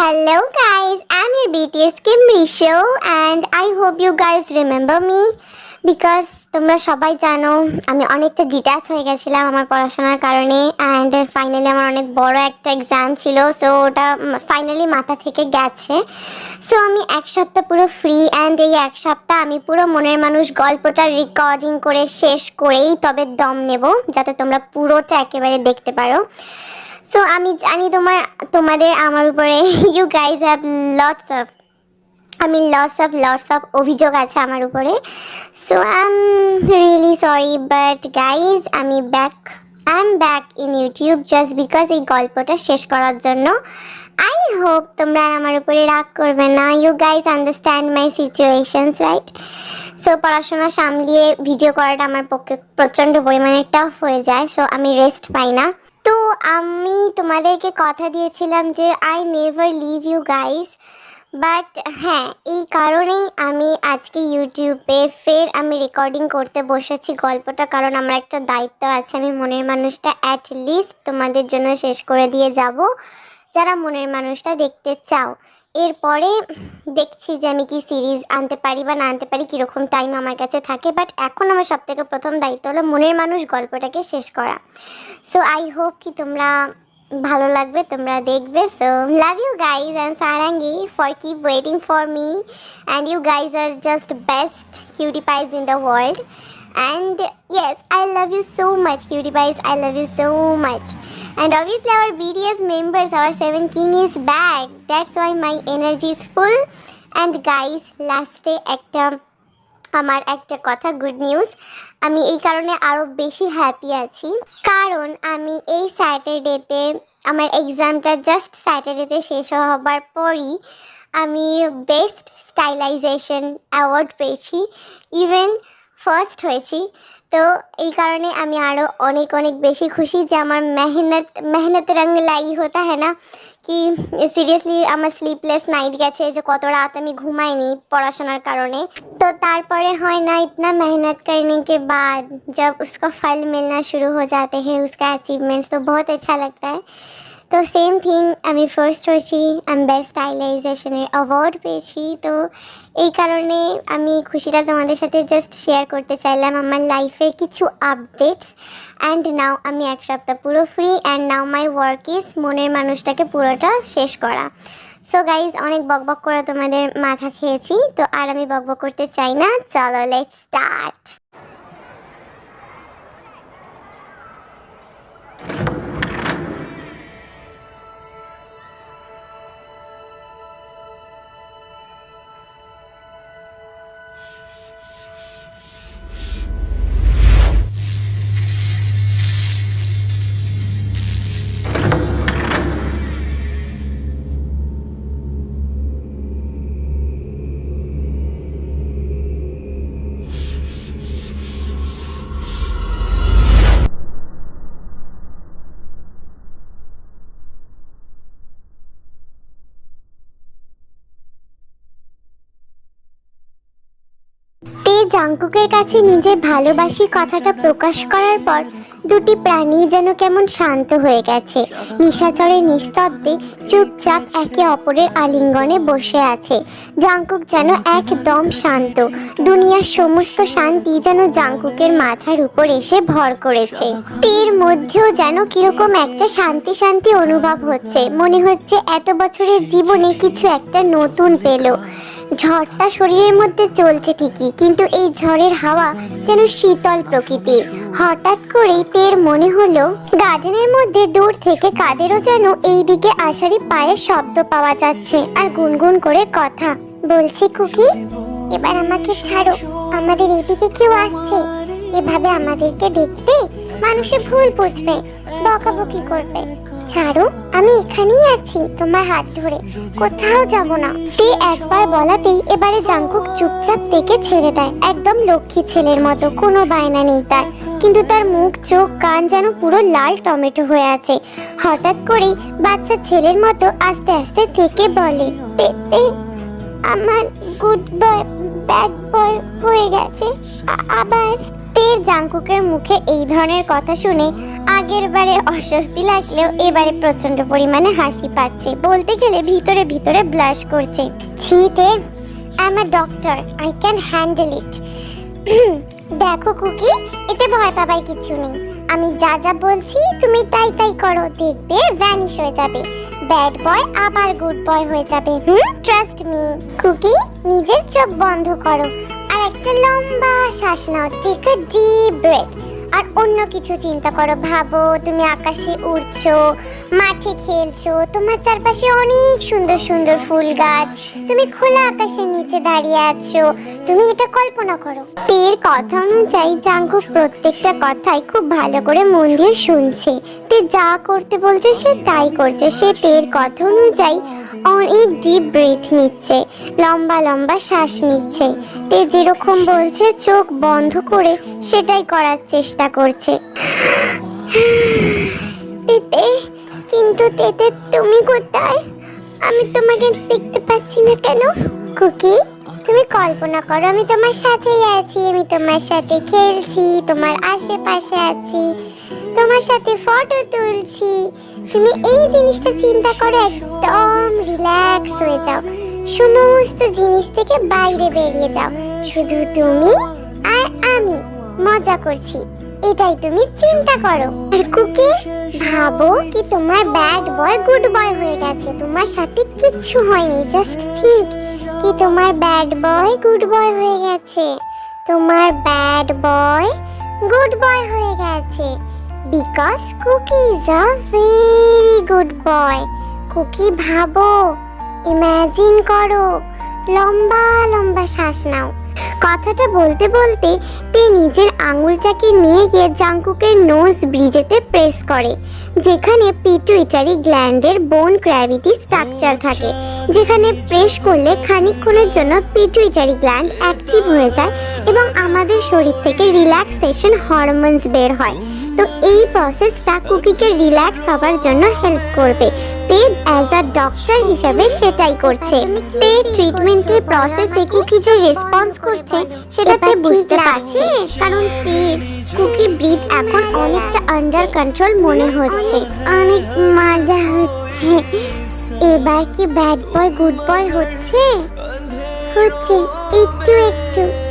Hello guys, I'm your BTS Kim Risho and I hope you guys remember me because তোমরা সবাই জানো আমি অনেকটা ডিট্যাচ হয়ে গেছিলাম আমার পড়াশোনার কারণে অ্যান্ড ফাইনালি আমার অনেক বড় একটা এক্সাম ছিল সো ওটা ফাইনালি মাথা থেকে গেছে। সো আমি এক সপ্তাহ পুরো ফ্রি অ্যান্ড এই এক সপ্তাহ আমি পুরো মনের মানুষ গল্পটা রেকর্ডিং করে শেষ করেই তবে দম নেব যাতে তোমরা পুরোটা একেবারে দেখতে পারো। সো আমি জানি তোমার, তোমাদের আমার উপরে you guys have lots of আমি লটস অফ লটস অফ অভিযোগ আছে আমার উপরে। So I am really sorry but guys আমি back I am back in YouTube just because এই গল্পটা শেষ করার জন্য। আই হোপ তোমরা আমার উপরে রাগ করবে না। You guys understand my situations right so পড়াশোনা সামলিয়ে ভিডিও করাটা আমার পক্ষে প্রচণ্ড পরিমাণে টাফ হয়ে যায়। সো আমি রেস্ট পাই না। তো আমি তোমাদেরকে কথা দিয়েছিলাম যে I never leave you guys but হ্যাঁ এই কারণেই আমি আজকে ইউটিউবে ফের আমি রেকর্ডিং করতে বসেছি গল্পটা, কারণ আমার একটা দায়িত্ব আছে। আমি মনের মানুষটা অ্যাট লিস্ট তোমাদের জন্য শেষ করে দিয়ে যাব। যারা মনের মানুষটা দেখতে চাও। এরপরে দেখছি যে আমি কি সিরিজ আনতে পারি বা না আনতে পারি, কীরকম টাইম আমার কাছে থাকে বাট এখন আমার সব থেকে প্রথম দায়িত্ব হলো মনের মানুষ গল্পটাকে শেষ করা। সো আই হোপ কি তোমরা ভালো লাগবে, তোমরা দেখবে। So love you guys and Sarangi for keep waiting for me and you guys are just best cutie pies in the world and yes I love you so much cutie pies I love you so much And obviously our BTS members, our seven king is back. That's why my energy is full. And guys, লাস্টে একটা আমার একটা কথা good news আমি এই কারণে আরও বেশি হ্যাপি আছি কারণ আমি এই স্যাটারডেতে আমার এক্সামটা জাস্ট স্যাটারডেতে শেষ হবার পরই আমি বেস্ট স্টাইলাইজেশন অ্যাওয়ার্ড পেয়েছি ইভেন ফার্স্ট হয়েছি তো এই কারণে আমি আরও অনেক অনেক বেশি খুশি যে আমার মেহনত মেহনত রঙ লাই হতা হ্যাঁ না? কি সিরিয়াসলি আমার স্লিপলেস নাইট গেছে যে কত রাত আমি ঘুমাইনি পড়াশোনার কারণে। তো তারপরে হয় না ইতনা মেহনত করনে কে বাদ, জব উসকো ফল মিলনা শুরু হো যাতে হ্যাঁ উসকা অ্যাচিভমেন্টস তো বহুত আচ্ছা লাগতা হ্যাঁ তো সেম থিং আমি ফার্স্ট হয়েছি আমি বেস্ট স্টাইলাইজেশনের অ্যাওয়ার্ড পেয়েছি। তো এই কারণে আমি খুশিটা তোমাদের সাথে জাস্ট শেয়ার করতে চাইলাম আমার লাইফের কিছু আপডেটস অ্যান্ড নাও আমি এক সপ্তাহ পুরো free and now my work is মনের মানুষটাকে পুরোটা শেষ করা। সো গাইজ অনেক বকবক করা তোমাদের মাথা খেয়েছি। তো আর আমি বকবক করতে চাই না, চলো লেট স্টার্ট তে কাছে নিজের ভালোবাসি কথাটা প্রকাশ করার পর দুটি প্রাণী যেন কেমন শান্ত হয়ে গেছে। নিশাচরে নিস্তব্ধে চুপচাপ একে অপরের আলিঙ্গনে বসে আছে। জাংকুক যেন একদম শান্ত। দুনিয়ার সমস্ত শান্তি যেন জাংকুকের মাথার উপর এসে ভর করেছে। তীর মধ্যেও যেন কীরকম একটা শান্তি শান্তি অনুভব হচ্ছে। মনে হচ্ছে এত বছরের জীবনে কিছু একটা নতুন পেল। ঝড়টা শরীরের মধ্যে চলছে ঠিকই, কিন্তু এই ঝড়ের হাওয়া যেন শীতল প্রকৃতির। হঠাৎ করেই তের মনে হলো, গার্ডেনের মধ্যে দূর থেকে কাদেরও যেন এই দিকে আসারই পায়ের শব্দ পাওয়া যাচ্ছে আর গুনগুন করে কথা। বলছি, কুকি, এবার আমাকে ছাড়ো। আমাদের এদিকে কেউ আসছে। এভাবে আমাদেরকে দেখলে মানুষে ভুল বুঝবে, বকাবকি করবে। ছাড়ো, আমি এখানেই আছি তোমার হাত ধরে। কোথাও যাব না। তে একবার বলাতেই এবারে জাংকুক চুপচাপ থেকে ছেড়ে দেয়। একদম লক্ষ্মী ছেলের মতো, কোনো বায়না নেই তার। কিন্তু তার মুখ, চোখ, কান যেন পুরো লাল টমেটো হয়ে আছে। হঠাৎ করেই বাচ্চা ছেলের মতো আস্তে আস্তে থেকে বলে আমার গুড বয় ব্যাড বয় হয়ে গেছে। আবার তে তের জাংকুকের মুখে এই ধরনের কথা শুনে আগের বারে অস্বস্তি লাগলেও এবারে প্রচণ্ড পরিমাণে হাসি পাচ্ছে। বলতে গেলে ভিতরে ভিতরে ব্লাশ করছে। ছি তে I a doctor I can handle it দেখো কুকি এতে ভয় পাবার কিছু নেই। আমি যা যা বলছি, তুমি তাই তাই করো। দেখবে ভ্যানিশ হয়ে যাবে। ব্যাড বয় আবার গুড বয় হয়ে যাবে। হুম ট্রাস্ট মি কুকি নিজের চোখ বন্ধ করো। একটা লম্বা শ্বাস নাও আ ডিপ ব্রেথ আর অন্য কিছু চিন্তা করো, ভাবো, তুমি আকাশে উড়ছো, মাঠে খেলছো, তোমার চারপাশে অনেক সুন্দর সুন্দর ফুল গাছ, তুমি খোলা আকাশের নিচে দাঁড়িয়ে আছো, তুমি এটা কল্পনা করো। তের কথা অনুযায়ী জাঙ্কুক প্রত্যেকটা কথাই খুব ভালো করে মন দিয়ে শুনছে। তে যা করতে বলছে সে তাই করছে। সে তের কথা অনুযায়ী অনেক ডিপ ব্রেথ নিচ্ছে, লম্বা লম্বা শ্বাস নিচ্ছে। তে যেরকম বলছে, চোখ বন্ধ করে সেটাই করার চেষ্টা করছে। তেতে, কিন্তু তেতে তুমি কোথায়? আমি তোমাকে দেখতে পাচ্ছি না কেন? কুকি, তুমি কল্পনা করো, আমি তোমার সাথেই আছি, আমি তোমার সাথে খেলছি, তোমার আশেপাশে আছি, তোমার সাথে ফটো তুলছি। তুমি এই জিনিসটা চিন্তা করে একদম রিল্যাক্স হয়ে যাও। সমস্ত জিনিস থেকে বাইরে বেরিয়ে যাও। শুধু তুমি আর আমি মজা করছি। এটাই তুমি চিন্তা করো। আর কুকি, ভাবো কি তোমার ব্যাড বয় গুড বয় হয়ে গেছে। তোমার সাথে কিচ্ছু হয়নি জাস্ট থিঙ্ক কি তোমার ব্যাড বয় গুড বয় হয়ে গেছে। তোমার ব্যাড বয় গুড বয় হয়ে গেছে। Because Cookie is a very good boy Cookie ভাবো ইমাজিন করো। লম্বা লম্বা শ্বাস নাও। কথাটা বলতে বলতে তে নিজের আঙুলটাকে নিয়ে গিয়ে জাংকুকের নোজ ব্রিজেতে প্রেস করে, যেখানে পিটুইটারি গ্ল্যান্ডের বোন গ্র্যাভিটি স্ট্রাকচার থাকে, যেখানে প্রেস করলে খানিকক্ষণের জন্য পিটুইটারি গ্ল্যান্ড অ্যাক্টিভ হয়ে যায় এবং আমাদের শরীর থেকে রিল্যাক্সেশন হরমোনস বের হয়। তো এই প্রসেসটা কুকিকে রিল্যাক্স হবার জন্য হেল্প করবে। তে অ্যাজ আ ডক্টর হিসাবে সেটাই করছে। তে ট্রিটমেন্টের প্রসেসে কুকি যে রেসপন্স করছে সেটা তে বুঝতে পারছে। কারণ তে কুকি ব্রিথ এখন অনেকটা আন্ডার কন্ট্রোল মনে হচ্ছে। অনেক মজা হচ্ছে। এবার কি ব্যাড বয় গুড বয় হচ্ছে? হচ্ছে। একটু একটু।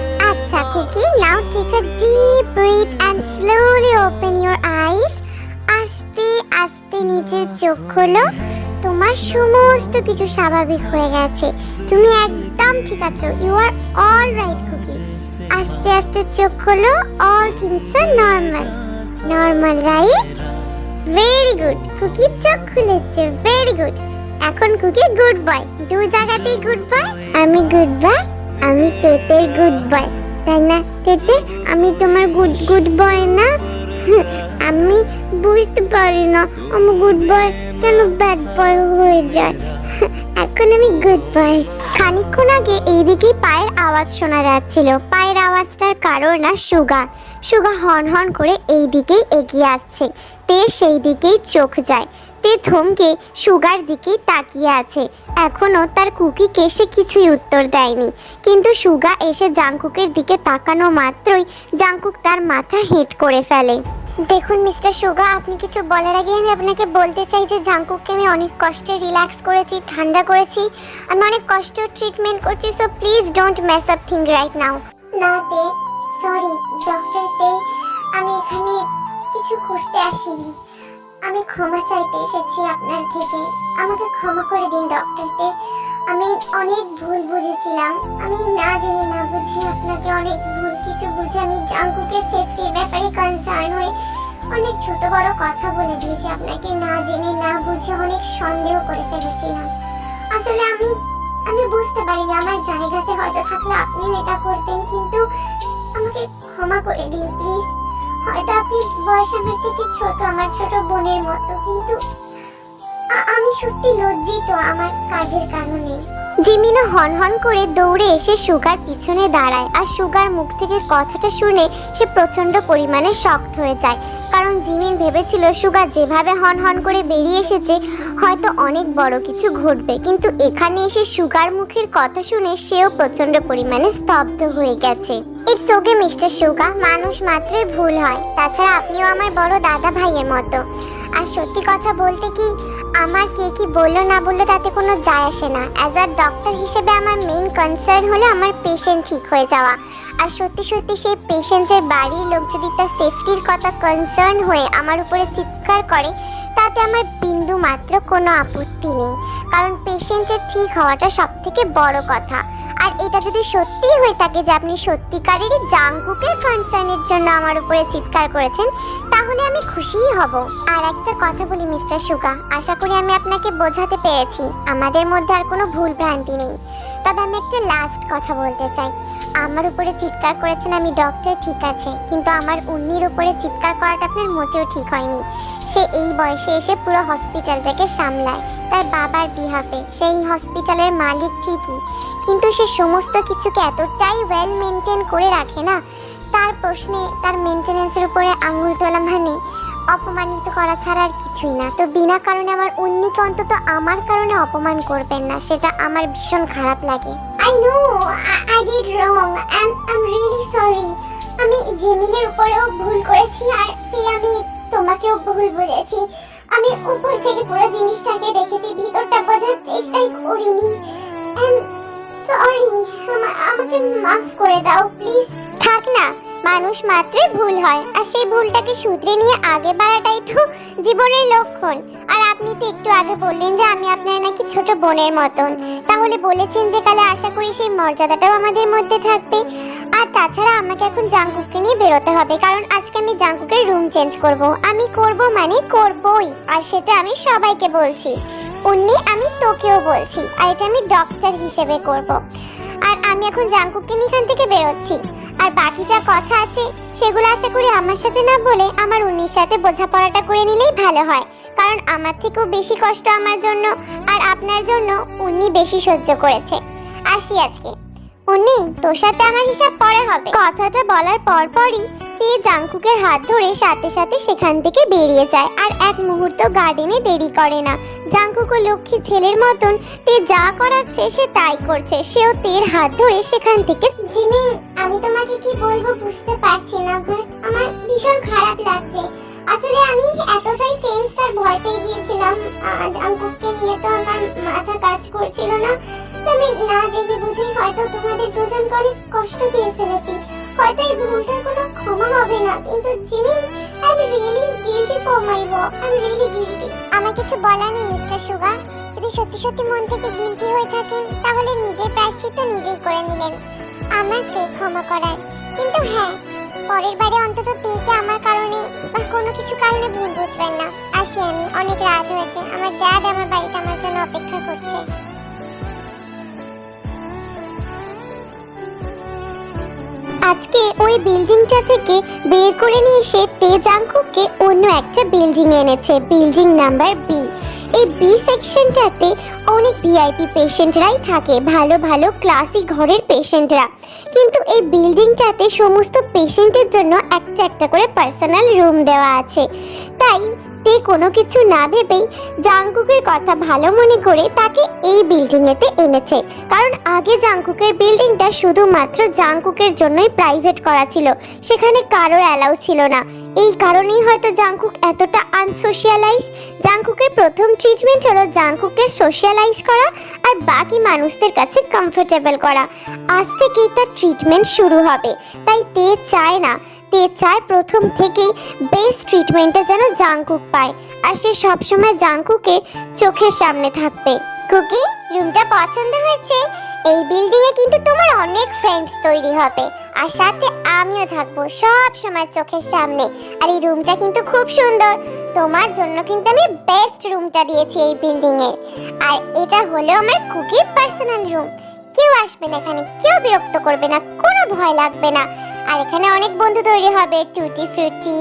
আচ্ছা Cookie now take a deep breath and slowly open your eyes আস্তে আস্তে নিচের চোখ খোলো। তোমার সমস্ত কিছু স্বাভাবিক হয়ে গেছে। তুমি একদম ঠিক আছো। You are all right Cookie আস্তে আস্তে চোখ খোলো। All things are normal normal right very good Cookie চোখ খুলেছে। ভেরি গুড এখন কুকি গুড বয় দু জায়গাতেই গুড বয় আমি গুড বয় আমি তেতের গুড বয় তাই না তেতে আমি তোমার গুড গুড বয় না? আমি বুঝতে পারি না, আমি গুড বয় কেন ব্যাড বয় হয়ে যায়? এখন আমি গুড বয় খানিকক্ষণ আগে এইদিকেই পায়ের আওয়াজ শোনা যাচ্ছিল। পায়ের আওয়াজটার কারণ না সুগা সুগা হন হন করে এই দিকেই এগিয়ে আসছে। তে সেই দিকেই চোখ যায়। তে থমকে সুগার দিকেই তাকিয়ে আছে। এখনও তার কুকিকে সে কিছুই উত্তর দেয়নি। কিন্তু সুগা এসে জাংকুকের দিকে তাকানো মাত্রই জাংকুক তার মাথা হেট করে ফেলে। দেখুন, মিস্টার সুগা, আপনি কিছু বলার আগে আমি আপনাকে বলতে চাই যে জাংকুককে আমি অনেক কষ্টে রিল্যাক্স করেছি, ঠান্ডা করেছি। আমি অনেক কষ্ট ট্রিটমেন্ট করছি, so please don't mess up thing right now. না, তে, সরি, ডক্টর, তে, আমি এখানে কিছু করতে আসিনি। আমি ক্ষমা চাইতে এসেছি আপনার থেকে। আমাকে ক্ষমা করে দিন ডক্টর আমি অনেক ভুল বুঝেছিলাম। আমি না জেনে, না বুঝে আপনাকে অনেক ভুল, কিছু বুঝে আমি জাঙ্কুকের সেফটির ব্যাপারে কনসার্ন হয়ে অনেক ছোট বড় কথা বলে দিয়েছি আপনাকে। না জেনে, না বুঝে অনেক সন্দেহ করে ফেলেছিলাম। আসলে আমি আমি বুঝতে পারিনি আমার জায়গাতে হয়তো থাকলে আপনিও এটা করতেন, কিন্তু আমাকে ক্ষমা করে দিন প্লিজ হয়তো আপনি বয়সে আমার থেকে ছোট আমার ছোট বোনের মতো কিন্তু আমি সত্যি লজ্জিত আমার কাজের কারণে। জিমিনও হন হন করে দৌড়ে এসে সুগার পিছনে দাঁড়ায় আর সুগার মুখ থেকে কথাটা শুনে সে প্রচণ্ড পরিমাণে শক্ট হয়ে যায়। কারণ জিমিন ভেবেছিল সুগার যেভাবে হন হন করে বেরিয়ে এসেছে, হয়তো অনেক বড় কিছু ঘটবে। কিন্তু এখানে এসে সুগার মুখের কথা শুনে সেও প্রচণ্ড পরিমাণে স্তব্ধ হয়ে গেছে। ইটস ওকে মিস্টার সুগা মানুষ মাত্রই ভুল হয়। তাছাড়া আপনিও আমার বড় দাদা ভাইয়ের মতো। আর সত্যি কথা বলতে কি আমার কে কি বলল না বলল তাতে কোনো যায় আসে না। অ্যাজ আ ডক্টর হিসেবে আমার মেইন কনসার্ন হলো আমার পেশেন্ট ঠিক হয়ে যাওয়া। আর সত্যি সত্যি সেই পেশেন্টের বাড়ির লোক যদি তার সেফটির কথা কনসার্ন হয়ে আমার উপরে চিৎকার করে, তাতে আমার বিন্দু মাত্র কোনো আপত্তি নেই। কারণ পেশেন্টের ঠিক হওয়াটা সব থেকে বড় কথা। আর এটা যদি সত্যিই হয়ে থাকে যে আপনি সত্যিকারেরই জাংকুকের কনসার্নের জন্য আমার উপরে চিৎকার করেছেন তাহলে আমি খুশিই হব। আর একটা কথা বলি, মিস্টার সুগা। আশা করি আমি আপনাকে বোঝাতে পেরেছি। আমাদের মধ্যে আর কোনো ভুল ভ্রান্তি নেই। তবে আমি একটা লাস্ট কথা বলতে চাই। আমার উপরে চিৎকার করেছেন আমি ডক্টর ঠিক আছে। কিন্তু আমার উন্নির উপরে চিৎকার করাটা আপনার মোটেও ঠিক হয়নি। সে এই বয়সে এসে পুরো হসপিটালটাকে সামলায়। তার বাবার বিহাফে সেই হসপিটালের মালিক ঠিকই। কিন্তু সে সমস্ত কিছুকে এতটাই ওয়েল মেনটেন করে রাখে না তার প্রশ্নে তার মেনটেনেন্সের উপরে আঙুল তোলা মানে অপমানিত করা ছাড়া আর কিছুই না। তো বিনা কারণে আমার উন্নিকে অন্তত আমার কারণে অপমান করবেন না, সেটা আমার ভীষণ খারাপ লাগে। I know I did wrong I am really sorry আমি জেমিনের উপরেও ভুল করেছি, আর তে আমি তোমাকেও ভুল বুঝেছি আমি উপর থেকে পুরো জিনিসটাকে দেখেছি, ভিতরটা বোঝার চেষ্টাই করিনি। সরি আমাকে মাফ করে দাও প্লিজ থাক না, মানুষ মাত্রই ভুল হয়, আর সেই ভুলটাকে শুধরে নিয়ে আগে বাড়াটাই তো জীবনের লক্ষণ। আর আপনি তো একটু আগে বললেন যে আমি আপনার নাকি ছোট বোনের মতন। তাহলে বলেছেন যে কালে আশা করি সেই মর্যাদাটাও আমাদের মধ্যে থাকবে। আর তাছাড়া আমাকে এখন জাঙ্কুককে নিয়ে বেরোতে হবে, কারণ আজকে আমি জাঙ্কুকের রুম চেঞ্জ করব। আমি করব মানে করবই, আর সেটা আমি সবাইকে বলছি। উন্নি আমি তোকেও বলছি, আর এটা আমি ডক্টর হিসেবে করব। আর আমি এখন জাঙ্কুককে নিয়ে এখান থেকে বেরোচ্ছি। আর বাকি যা কথা আছে, সেগুলো আশা করি আমার সাথে না বলে আমার উনির সাথে বোঝাপড়াটা করে নিলেই ভালো হয়। কারণ আমার থেকেও বেশি কষ্ট আমার জন্য আর আপনার জন্য উনি বেশি সহ্য করেছে। আসি আজকে। উন্নি তোর সাথে আমার হিসাব পরে হবে। কথাটা বলার পর পরই তে জাংকুকের হাত ধরে সাথে সাথে সেখান থেকে বেরিয়ে যায়। আর এক মুহূর্ত গার্ডেনে দেরি করে না। জাংকুক লক্ষ্মী ছেলের মতন তে যা করাচ্ছে সে তাই করছে। সেও তের হাত ধরে সেখান থেকে জিমিন আমি তোমাকে কি বলব বুঝতে পারছি না বাট আমার ভীষণ খারাপ লাগছে। আসলে আমি এতটাই টেন্সড আর ভয় পেয়ে গিয়েছিলাম। জাংকুককে নিয়ে তো আমার মাথা কাজ করছিল না। তো আমি না জেনে বুঝেই হয়তো তোমাদের দুজনকে অনেক কষ্ট দিয়ে ফেলেছি। হয়তো এই ভুলটার কোনো ক্ষমা হবে না, কিন্তু Jimin I am really guilty for my work I am really guilty আমার কিছু বলার নেই, মিস্টার সুগা যদি সত্যি সত্যি মন থেকে গিল্টি হয়ে থাকেন, তাহলে নিজের প্রায়শ্চিত্ত নিজেই করে নিলেন, আমাকে ক্ষমা করার। কিন্তু হ্যাঁ পরের বারে অন্তত তেকে আমার কারণে বা কোনো কিছু কারণে ভুল বুঝবেন না। আসি আমি, অনেক রাত হয়েছে। আমার ড্যাড আমার বাড়িতে আমার জন্য অপেক্ষা করছে। আজকে ওই বিল্ডিংটা থেকে বের করে নিয়ে এসে তেজাঙ্কুকে অন্য একটা বিল্ডিং এনেছে, বিল্ডিং নাম্বার বি এই বি সেকশনটাতে অনেক ভিআইপি পেশেন্টরাই থাকে, ভালো ভালো ক্লাসি ঘরের পেশেন্টরা। কিন্তু এই বিল্ডিংটাতে সমস্ত পেশেন্টের জন্য একটা একটা করে পার্সোনাল রুম দেওয়া আছে। তাই তে কোনো কিছু না ভেবেই জাংকুকের কথা ভালো মনে করে তাকে এই বিল্ডিংয়েতে এনেছে। কারণ আগে জাংকুকের বিল্ডিংটা শুধুমাত্র জাংকুকের জন্যই প্রাইভেট করা ছিল, সেখানে কারোর অ্যালাউ ছিল না। এই কারণেই হয়তো জাংকুক এতটা আনসোশিয়ালাইজ জাংকুকের প্রথম ট্রিটমেন্ট হলো জাংকুককে সোশিয়ালাইজ করা আর বাকি মানুষদের কাছে কমফোর্টেবল করা। আজ থেকেই তার ট্রিটমেন্ট শুরু হবে, তাই তে চায় না। তে চায় প্রথম থেকেই বেস্ট ট্রিটমেন্টটা যেন জাংকুক পায়। আর সে সবসময় জাংকুকের চোখের সামনে থাকবে। কুকি, রুমটা পছন্দ হয়েছে? এই বিল্ডিং এ কিন্তু তোমার অনেক ফ্রেন্ডস তৈরি হবে। আর সাথে আমিও থাকব সব সময় চোখের সামনে। আর এই রুমটা কিন্তু খুব সুন্দর। তোমার জন্য কিন্তু আমি বেস্ট রুমটা দিয়েছি এই বিল্ডিং এর আর এটা হলো আমার কুকির পার্সোনাল রুম কেউ আসবে না এখানে, কেউ বিরক্ত করবে না, কোনো ভয় লাগবে না। আর এখানে অনেক বন্ধু তৈরি হবে। Tutti frutti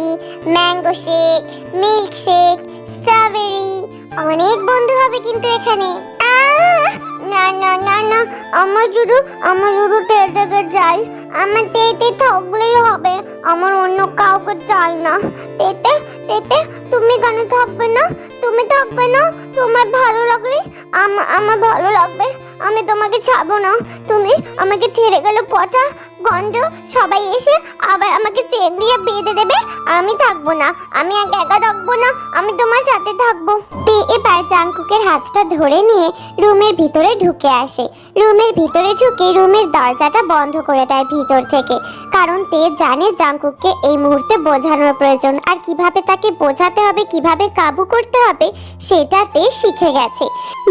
mango shake milk shake strawberry অনেক বন্ধু হবে কিন্তু এখানে। না না না না। আমার শুধু আমার শুধু তেতে চাই আমার তেতে থাকলেই হবে। আমার অন্য কাউকে চাই না। তেতে তেতে তুমি কেন থাকবে না? তুমি থাকবে না? তোমার ভালো লাগলে আমার ভালো লাগবে। আমি তোমাকে ছাড়বো না। তুমি আমাকে ছেড়ে গেলে পচা গন্ধ সবাই এসে আবার আমাকে চেন দিয়ে বেঁধে দেবে। আমি থাকব না, আমি একা একা থাকব না, আমি তোমার সাথে থাকব। তে এবার জাংকুকের হাতটা ধরে নিয়ে রুমের ভিতরে ঢুকে আসে। রুমের ভিতরে ঢুকে রুমের দরজাটা বন্ধ করে দেয় ভিতর থেকে। কারণ তে জানে জাংকুককে এই মুহূর্তে বোঝানোর প্রয়োজন। আর কীভাবে তাকে বোঝাতে হবে, কীভাবে কাবু করতে হবে, সেটা তে শিখে গেছে।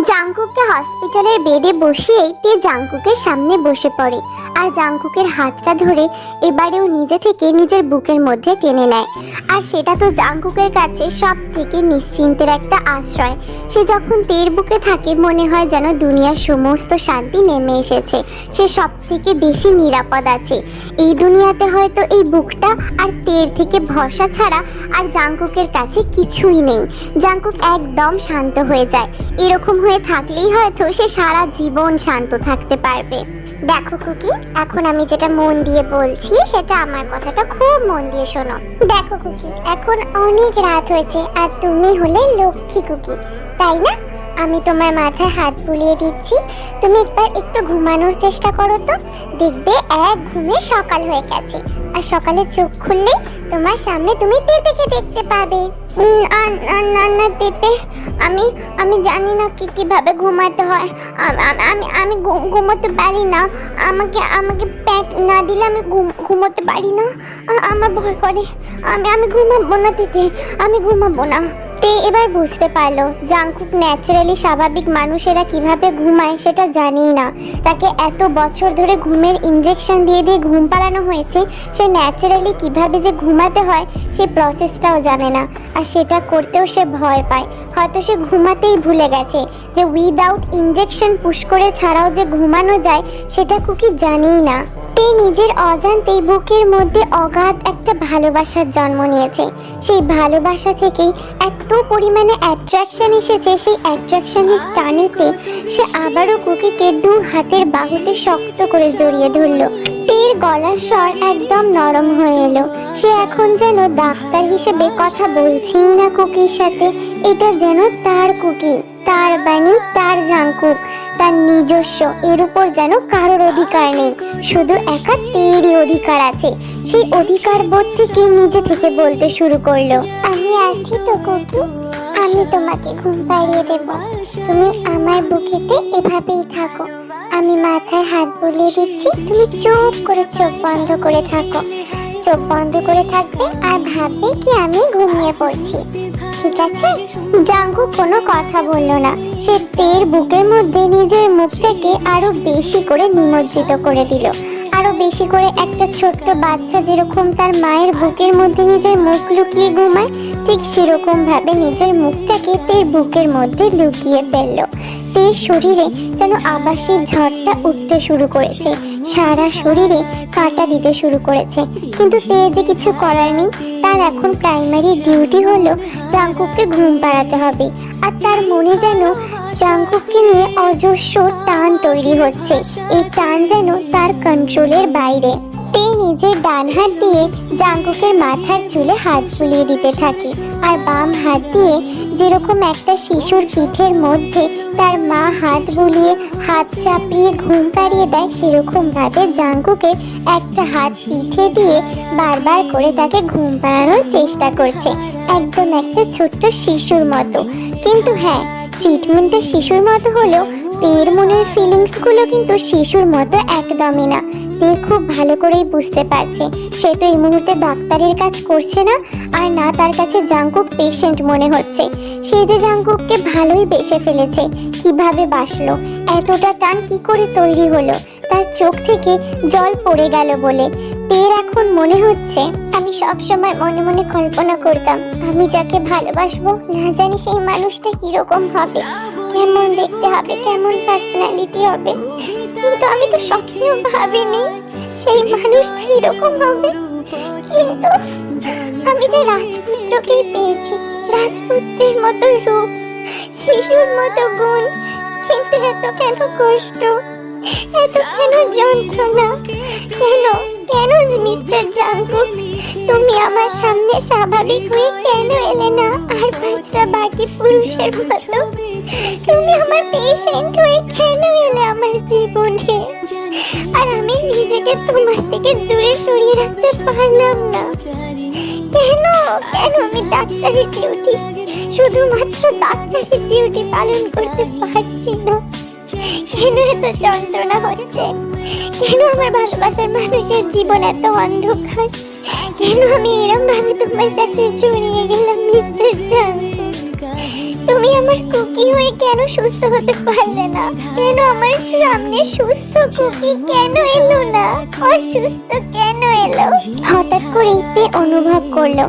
জাংকুককে হসপিটালের বেডে বসিয়েই তে জাংকুকের সামনে বসে পড়ে। আর জাংকুকের হাতটা ধরে এবারেও নিজে থেকে নিজের বুকের মধ্যে টেনে নেয়। আর সেটা তো জাংকুকের কাছে সব থেকে নিশ্চিন্তের একটা আশ্রয়। সে যখন তের বুকে থাকে, মনে হয় যেন দুনিয়ার সমস্ত শান্তি নেমে এসেছে। সে সব থেকে বেশি নিরাপদ আছে। এই দুনিয়াতে হয়তো এই বুকটা আর তের থেকে ভরসা ছাড়া আর জাংকুকের কাছে কিছুই নেই। জাংকুক একদম শান্ত হয়ে যায়। এরকম হয়ে থাকলেই হয়তো সে সারা জীবন শান্ত থাকতে পারবে। দেখো কুকি এখন আমি যেটা মন দিয়ে বলছি, সেটা আমার কথাটা খুব মন দিয়ে শোনো। দেখো কুকি এখন অনেক রাত হয়েছে, আর তুমি হলে লক্ষ্মী কুকি তাই না? আমি তোমার মাথায় হাত বুলিয়ে দিচ্ছি, তুমি একবার একটু ঘুমানোর চেষ্টা করো তো, দেখবে এক ঘুমে সকাল হয়ে গেছে, আর সকালে চোখ খুললেই তোমার সামনে তুমি তেতেকে দেখতে পাবে। না না তেতে আমি আমি জানি না কি, কীভাবে ঘুমাতে হয়। আম- আম- ঘুমোতে পারি না। আমাকে আমাকে প্যাক না দিলে আমি ঘুম, ঘুমোতে পারি না। আমার ভয় করে। আমি আমি ঘুমাবো না তেতে। আমি ঘুমাবো না। তে এবার বুঝতে পারল, জাংকুক ন্যাচারালি স্বাভাবিক মানুষেরা কীভাবে ঘুমায় সেটা জানিই না। তাকে এত বছর ধরে ঘুমের ইঞ্জেকশন দিয়ে দিয়ে ঘুম পাড়ানো হয়েছে, সে ন্যাচারালি কীভাবে যে ঘুমাতে হয় সে প্রসেসটাও জানে না। আর সেটা করতেও সে ভয় পায়। হয়তো সে ঘুমাতেই ভুলে গেছে যে উইদাউট ইঞ্জেকশন পুশ করে ছাড়াও যে ঘুমানো যায়, সেটা কুকি জানেই না। তে নিজের অজান্তেই বুকের মধ্যে অগাধ একটা ভালোবাসার জন্ম নিয়েছে। সেই ভালোবাসা থেকেই এত পরিমাণে অ্যাট্রাকশন এসেছে, সেই অ্যাট্রাকশনের টানেতে সে আবারও কুকিকে দু হাতের বাহুতে শক্ত করে জড়িয়ে ধরলো। তের গলার স্বর একদম নরম হয়ে এলো। সে এখন যেন ডাক্তার হিসেবে কথা বলছেই না কুকির সাথে। এটা যেন তার কুকি। তার বাণী, তার জাঙ্কুক, তার নিজস্ব, এর উপর যেন কারোর অধিকার নেই। শুধু একা তেরই অধিকার আছে। সেই অধিকার বোধ থেকে নিজে থেকে বলতে শুরু করল, আমি আছি তো কুকি, আমি তোমাকে ঘুম পাড়িয়ে দেব। তুমি আমার বুকেতে এভাবেই থাকো। আমি মাথায় হাত বুলিয়ে দিচ্ছি, তুমি চুপ করে চোখ বন্ধ করে থাকো। চোখ বন্ধ করে থাকবে আর ভাববে কি আমি ঘুমিয়ে পড়ছি। ঠিক আছে? জাঙ্গু কোনো কথা বলল না। সে তের বুকের মধ্যে নিজের মুখটাকে আরও বেশি করে নিমজ্জিত করে দিল। আরও বেশি করে একটা ছোট্ট বাচ্চা যেরকম তার মায়ের বুকের মধ্যে নিজের মুখ লুকিয়ে ঘুমায়, ঠিক সেরকম ভাবে নিজের মুখটাকে তের বুকের মধ্যে লুকিয়ে ফেলল। তের শরীরে যেন আবাসের ঝড়টা উঠতে শুরু করেছে। সারা শরীরে কাটা দিতে শুরু করেছে। কিন্তু তে যে কিছু করার নেই, তার এখন প্রাইমারি ডিউটি হলো জাংকুককে ঘুম পাড়াতে হবে। আর তার মনে যেন জাংকুককে নিয়ে অজস্র টান তৈরি হচ্ছে। এই টান যেন তার কন্ট্রোলের বাইরে। তে নিজের ডান হাত দিয়ে জাংকুকের মাথার চুলে হাত বুলিয়ে দিতে থাকে। আর বাম হাত দিয়ে যেরকম একটা শিশুর পিঠের মধ্যে তার মা হাত বুলিয়ে হাত চাপিয়ে ঘুম পাড়িয়ে দেয় সেরকম ভাবে জাঙ্কুকে একটা হাত পিঠে দিয়ে বারবার করে তাকে ঘুম পাড়ানোর চেষ্টা করছে। একদম একটা ছোট্ট শিশুর মতো। কিন্তু হ্যাঁ ট্রিটমেন্টটা শিশুর মতো হলেও তের মনের ফিলিংসগুলো কিন্তু শিশুর মতো একদমই না। তে খুব ভালো করেই বুঝতে পারছে। সে তো এই মুহূর্তে ডাক্তারের কাজ করছে না, আর না তার কাছে জাঙ্কুক পেশেন্ট মনে হচ্ছে। সে যে জাঙ্কুককে ভালোই বেসে ফেলেছে, কীভাবে বাসলো এতটা টান কি করে তৈরি হলো, তার চোখ থেকে জল পড়ে গেল বলে। তের এখন মনে হচ্ছে, আমি সব সময় মনে মনে কল্পনা করতাম, আমি যাকে ভালোবাসবো, না জানি সেই মানুষটা কীরকম হবে। কেমন দেখতে হবে, কেমন পার্সোনালিটি হবে। কিন্তু আমি তো স্বপ্নেও ভাবিনি সেই মানুষটা এরকম হবে। কিন্তু আমি যে রাজপুত্রকেই পেয়েছি, রাজপুত্রের মতো রূপ, শিশুর মতো গুণ, কিন্তু এত কেন কষ্ট, এত কেন যন্ত্রণা, কেন কেন মিস্টার জাঙ্কুক তুমি আমার সামনে স্বাভাবিক হয়ে কেন এলে না? আর পাঁচটা বাকি পুরুষের মতো তুমি আমার পেশেন্ট হয়ে কেন এলে আমার জীবনে? আর আমি নিজেকে তোমার থেকে দূরে সরিয়ে রাখতে পারলাম না। কেন? কেন আমি ডাক্তারি ডিউটি শুধুমাত্র ডাক্তারি ডিউটি পালন করতে পারছি না। কেন এত যন্ত্রণা হচ্ছে? কেন আমার ভালোবাসার মানুষের জীবন এত অন্ধকার? কেন আমি এরম ভাবে তোমার সাথে জড়িয়ে গেলাম মিস্টার জাঙ্কু তুমি আমার কুকি হয়ে কেন সুস্থ হতে পারলে না? কেন আমার সামনে সুস্থ কুকি কেন এলো না? অসুস্থ কেন এলো? হঠাৎ করে তে অনুভব করল।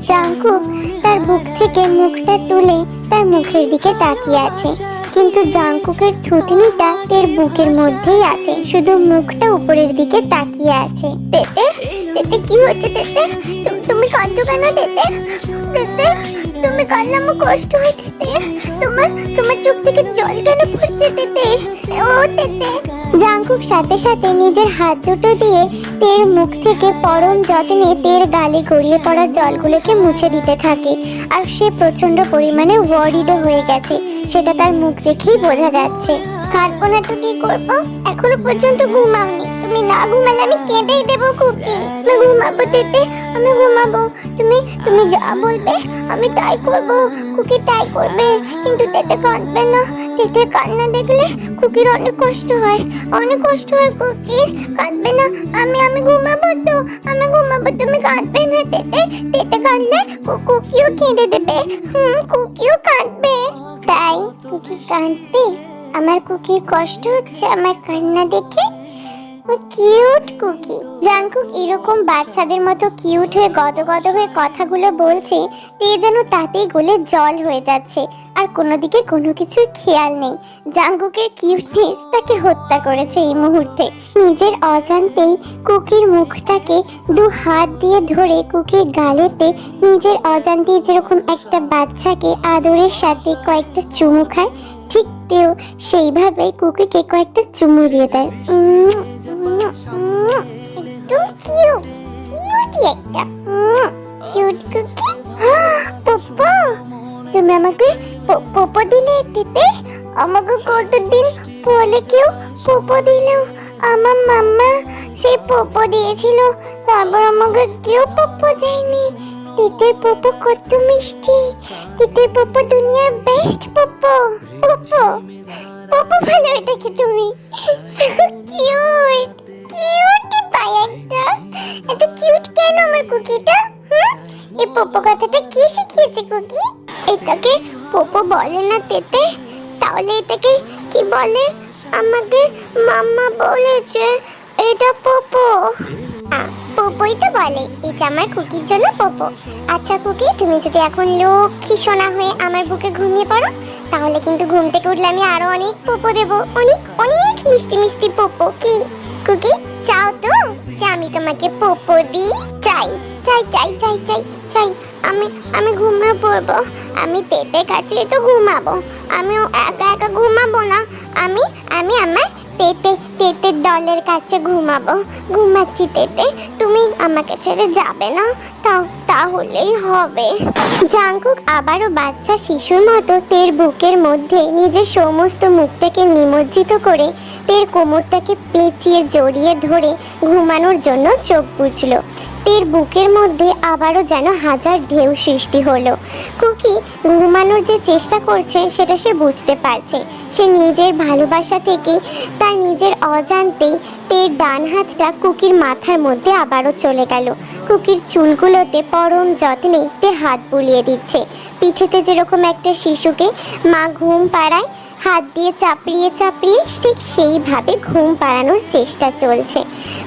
জাঙ্কুক তার বুক থেকে মুখটা তুলে তার মুখের দিকে তাকিয়ে আছে। কিন্তু জাঙ্কুকের থুতনিটা এর বুকের মধ্যেই আছে। শুধু মুখটা উপরের দিকে তাকিয়ে আছে। তেতে তেতে কি হচ্ছে তেতে? তুমি কাঁদছো কেন তেতে? তেতে, তুমি কান্না আমার কষ্ট হয় তেতে। তোমার তোমার চোখ থেকে জল কেন পড়ছে তেতে? ও তেতে। জাঙ্কুক সাথে সাথে নিজের হাত দুটো দিয়ে তের মুখ থেকে পরম যত্নে তের গালে গড়িয়ে পড়া জলগুলোকে মুছে দিতে থাকে। আর সে প্রচণ্ড পরিমাণে ওয়ারিডও হয়ে গেছে। সেটা তার মুখ দেখেই বোঝা যাচ্ছে। কাঁদবো না তো কি করব? এখনও পর্যন্ত ঘুমাওনি। তুমি না ঘুমালে আমি কেঁদেই দেবো কুকি আমি ঘুমাবো তেতে, আমি ঘুমাবো। তুমি তুমি যা বলবে, আমি তাই করব। কুকি তাই করবে, কিন্তু তেতে কাঁদবে না। তেতে কান্না দেখলে কুকির অনেক কষ্ট হয়। অনেক কষ্ট হয় কুকির কাঁদবে না। আমি আমি ঘুমাবো তো, আমি ঘুমাবো, তুমি কাঁদবে না তেতে। তেতে কাঁদলে কুকিও কেঁদে দেবে। হুম কুকিও কাঁদবে। তাই কুকি কাঁদবে। আমার কুকির কষ্ট হচ্ছে আমার কান্না দেখে। Cute cookie. জাংকুক এরকম বাচ্চাদের মতো কিউট হয়ে গদগদ হয়ে কথাগুলো বলছে, তে যেন তাতেই গলে জল হয়ে যাচ্ছে। আর কোনো দিকে কোনো কিছুর খেয়াল নেই। জাঙ্কুকের কিউটনেস তাকে হত্যা করেছে এই মুহূর্তে। নিজের অজান্তেই কুকির মুখটাকে দু হাত দিয়ে ধরে কুকির গালেতে নিজের অজান্তেই যেরকম একটা বাচ্চাকে আদরের সাথে কয়েকটা চুমু খায়, ঠিক তেও সেইভাবে কুকিকে কয়েকটা চুমু দিয়ে দেয়। একদম কিউট কিউটি একটা। কিউট কুকি পপ্পা, তুমি আমাকে প- পোপো দিলে দিতে আমাকে কতদিন বলে কেউ পোপো দিল? আমার মাম্মা সে পোপো দিয়েছিল, তারপর আমাকে কেউ পোপো দেয়নি। তিতের পোপো কত মিষ্টি, তিতের পোপো দুনিয়ার বেস্ট পোপো পোপো পোপো ভালো এটাকে তুমি। কিউট কিউটি পাই একটা। এত কিউট কেন আমার কুকিটা এই পোপো কথাটা কে শিখিয়েছে কুকি? এটাকে পোপো বলে না তেতে, তাহলে এটাকে কি বলে? আমাকে মাম্মা বলেছে, এটা পোপো। পোপোই তো বলে, এটা আমার কুকির জন্য পোপো। আচ্ছা কুকি, তুমি যদি এখন লক্ষ্মী সোনা হয়ে আমার বুকে ঘুমিয়ে পড়ো, তাহলে কিন্তু ঘুম থেকে উঠলে আমি আরও অনেক পোপো দেবো। অনেক অনেক মিষ্টি মিষ্টি পোপো। কি? কুকি, চাও তো? যে আমি তোমাকে পোপো দিই। চাই চাই চাই চাই চাই চাই, আমি আমি ঘুমিয়ে পড়ব। আমি তেতে কাছে তো ঘুমাবো। আমিও একা একা ঘুমাবো না। আমি আমি আমার তেতে তেতে ডলের কাছে ঘুমাবো, ঘুমাচ্ছি তেতে, তুমি আমাকে ছেড়ে যাবে না? তাও, তাহলেই হবে। জাঙ্কুক আবারও বাচ্চা শিশুর মতো তের বুকের মধ্যে নিজের সমস্ত মুখটাকে নিমজ্জিত করে তের কোমরটাকে পেঁচিয়ে জড়িয়ে ধরে ঘুমানোর জন্য চোখ বুঝলো তের বুকের মধ্যে আবারও যেন হাজার ঢেউ সৃষ্টি হলো। কুকি ঘুমানোর যে চেষ্টা করছে, সেটা সে বুঝতে পারছে। সে নিজের ভালোবাসা থেকে তার নিজের অজান্তেই তের ডান হাতটা কুকির মাথার মধ্যে আবারও চলে গেল। কুকির চুলগুলোতে পরম যত্নে তে হাত বুলিয়ে দিচ্ছে। পিঠেতে যেরকম একটা শিশুকে মা ঘুম পাড়ায় হাত দিয়ে চাপড়িয়ে চাপড়িয়ে ঠিক সেইভাবে ঘুম পাড়ানোর চেষ্টা চলছে।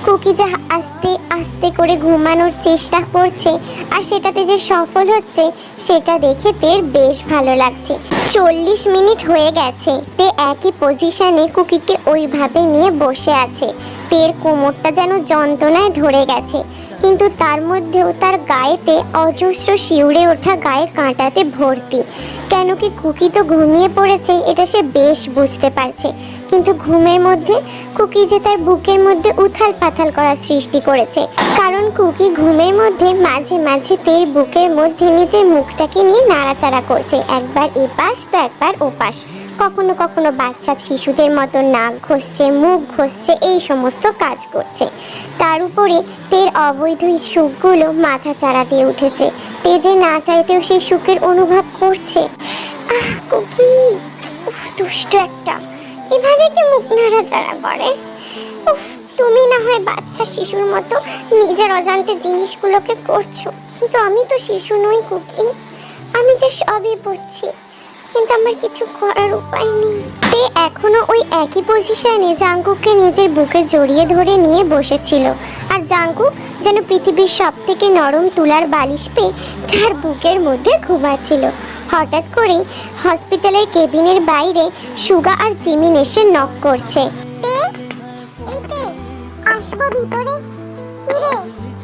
কুকি যে আস্তে আস্তে করে ঘুমানোর চেষ্টা করছে আর সেটাতে যে সফল হচ্ছে, সেটা দেখে তের বেশ ভালো লাগছে। চল্লিশ মিনিট হয়ে গেছে, তে একই পজিশনে কুকিকে ওইভাবে নিয়ে বসে আছে। তের কোমরটা যেন যন্ত্রণায় ধরে গেছে। কিন্তু তার মধ্যেও তার গায়েতে অজস্র শিউরে ওঠা গায়ে কাঁটাতে ভর্তি। কেন কি কুকি তো ঘুমিয়ে পড়েছে, এটা সে বেশ বুঝতে পারছে। কিন্তু ঘুমের মধ্যে কুকি যে তার বুকের মধ্যে উথাল পাথাল করার সৃষ্টি করেছে। কারণ কুকি ঘুমের মধ্যে মাঝে মাঝে তের বুকের মধ্যে নিজের মুখটাকে নিয়ে নাড়াচাড়া করছে, একবার এপাশ তো একবার ওপাশ। কখনো কখনো বাচ্চা শিশুদের মতো নাক ঘষছে মুখ ঘষছে এই সমস্ত কাজ করছে। তার উপরে তের অবৈধ সুখগুলো মাথা চাড়া দিয়ে উঠেছে। তে যে না চাইতেও সেই সুখের অনুভব করছে। আহ দুষ্ট একটা। এভাবে কি মুখ নাড়াচাড়া করে? উফ, তুমি না হয় বাচ্চা শিশুর মতো নিজের অজান্তে জিনিসগুলোকে করছ। কিন্তু আমি তো শিশু নই কুকি। আমি যে সবই বুঝছি। কিন্তু আমার কিছু করার উপায় নেই। তে এখনও ওই একই পজিশনে জাঙ্কুককে নিজের বুকে জড়িয়ে ধরে নিয়ে বসেছিল। আর জাঙ্কুক যেন পৃথিবীর সব থেকে নরম তুলার বালিশ পেয়ে তার বুকের মধ্যে ঘুমাচ্ছিল। হঠাৎ করেই হসপিটালের কেবিনের বাইরে সুগা আর জিমিন এসে নক করছে। আসব ভিতরে।